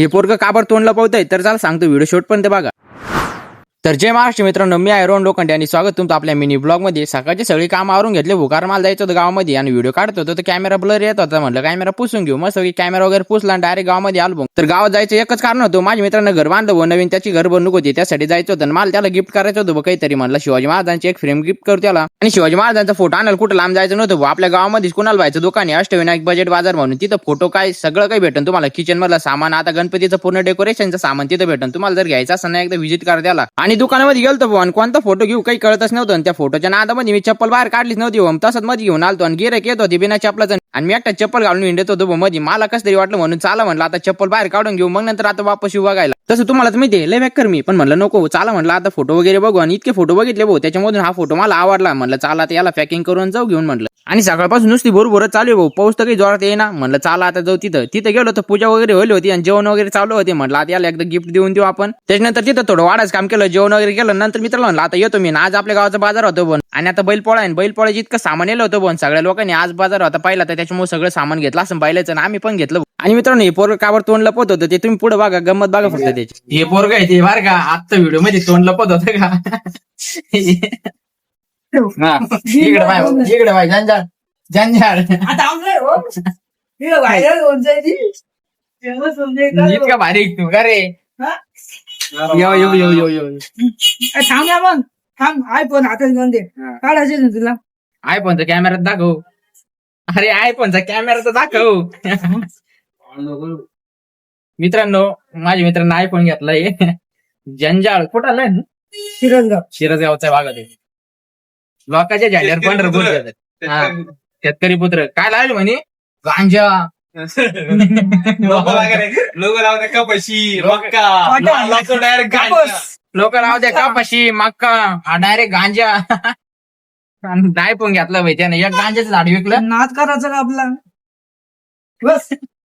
हे पोरग काबर तोंड पावतंय? तर चला सांगतो व्हिडिओ शॉट पण ते बघा. तर जय महाराष्ट्र मित्रांनो मी आहे लोखंड लोखंडे आणि स्वागत तुमचं आपल्या मिनी ब्लॉगमध्ये. सकाळचे सकाळची सगळी काम आवरून घेतले भुकार माल जायचं होतं गावामध्ये आणि व्हिडिओ काढत होतो तर कॅमेरा ब्लर येत होता म्हटलं कॅमेरा पुसून घेऊ. मग सगळी कॅमेरा वगैरे पुसला आणि डायरेक्ट गावामध्ये आलो तर गावात जायचं एकच कारण होतं माझ्या मित्रांनं घर बांधलं नवीन त्याची घर बनवूक होती त्यासाठी जायचं होतं आणि मला त्याला गिफ्ट करायचं होतं काहीतरी म्हणलं. शिवाजी महाराजांची एक फ्रेम गिफ्ट करू त्याला. आणि शिवाजी महाराजांचा फोटो आणायला कुठं लांब जायचं नव्हतं आपल्या गावामध्ये कुणाला व्हायचं दुकान आहे? अष्टविनायक बजेट बाजार म्हणून. तिथं फोटो काय सगळं काही भेटन तुम्हाला. किचन मधलं सामान आता गणपतीचं पूर्ण डेकोरेशनचं सामान तिथं भेटन. तुम्हाला जर घ्यायचं असेल ना एकदा व्हिजिट करा त्याला. आणि दुकानामध्ये गेलो बुवा आणि कोणता फोटो घेऊ काही कळतच नव्हतं. आणि त्या फोटोच्या नादामध्ये मी चप्पल बाहेर काढलीच नव्हती बुवा. तसंच मध्ये घेऊन आलतो आणि गिरेक येत होती बिना चप्पलाचं. आणि मी एकटा चप्पल घालून हिंडत होतो बुवा मध्ये मला कसं तरी वाटलं म्हणून चाला म्हणलं आता चप्पल बाहेर काढून घेऊ मग नंतर आता वापस येऊ बघायला. तसं तुम्हाला तर माहिती आहे, लय बॅक मी पण म्हणलं नको हो, चाला म्हणलं आता फोटो वगैरे बघू. आणि इतके फोटो बघितले भाऊ त्याच्यामधून हा फोटो मला आवडला. म्हणलं चाला आता याला पॅकिंग करून जाऊ घेऊन म्हणलं. आणि सकाळपासून नुसती बरोबर चालू आहे भाऊ. पाऊस तर काही जोरात येईना. म्हणलं चाला आता जाऊ तिथं. तिथं गेलो तर पूजा वगैरे होली होती आणि जेवण वगैरे चालू होते. म्हणलं आता याला एकदा गिफ्ट देऊन देऊ आपण. त्याच्यानंतर तिथं थोडं वाढाच काम केलं. जेवण वगैरे केलं. नंतर मित्राला म्हणलं आता येतो मी आज आपल्या गावाचा बाजार होतो पण. आणि आता बैलपोळा आहे बैलपोळ्याची इतकं सामान येलं होतं पण सगळ्या लोकांनी आज बाजार होता पाहिला तर त्याच्यामुळे सगळं सामान घेतलं असं आणि आम्ही पण घेतलं आणि मित्रांनो हे पोरग कावर तोंड लपत होतं. ते तुम्ही पुढे बघा. गंमत बघा फक्त त्याची. हे पोरग आहे ते बार का? आजचा व्हिडिओमध्ये तोंड लपत होतं का? हा, इकडे बाय इकडे बाय जंजाळ जंजाळ इतका भारी तू का रे? यो यो यो यो यो. ए, थांब ना मग. थांब आयफोन हातात घेऊन दे. काढायचे ना तुला. आयफोनचा कॅमेरा दाखव. अरे आयफोनचा कॅमेरा तर दाखव. मित्रांनो माझ्या मित्रांनो आयफोन घेतलाय. जंजाळ कुठं आलाय? शिरंगाव शिरसगावचा भाग आहे. लोकांच्या झाल्यावर पंढरपूर जातात. हा. शेतकरी पुत्र. काय लागले म्हणे? गांजा. लोक लावते कपाशी मक्का. डायरेक्ट कापूस. लोक राहू द्या कापाशी मक्का. हा डायरेक्ट गांजा. आयफोन घेतला भाई त्याने. एक गांजाचं झाड विकलं. नाद करायचा का आपला बस.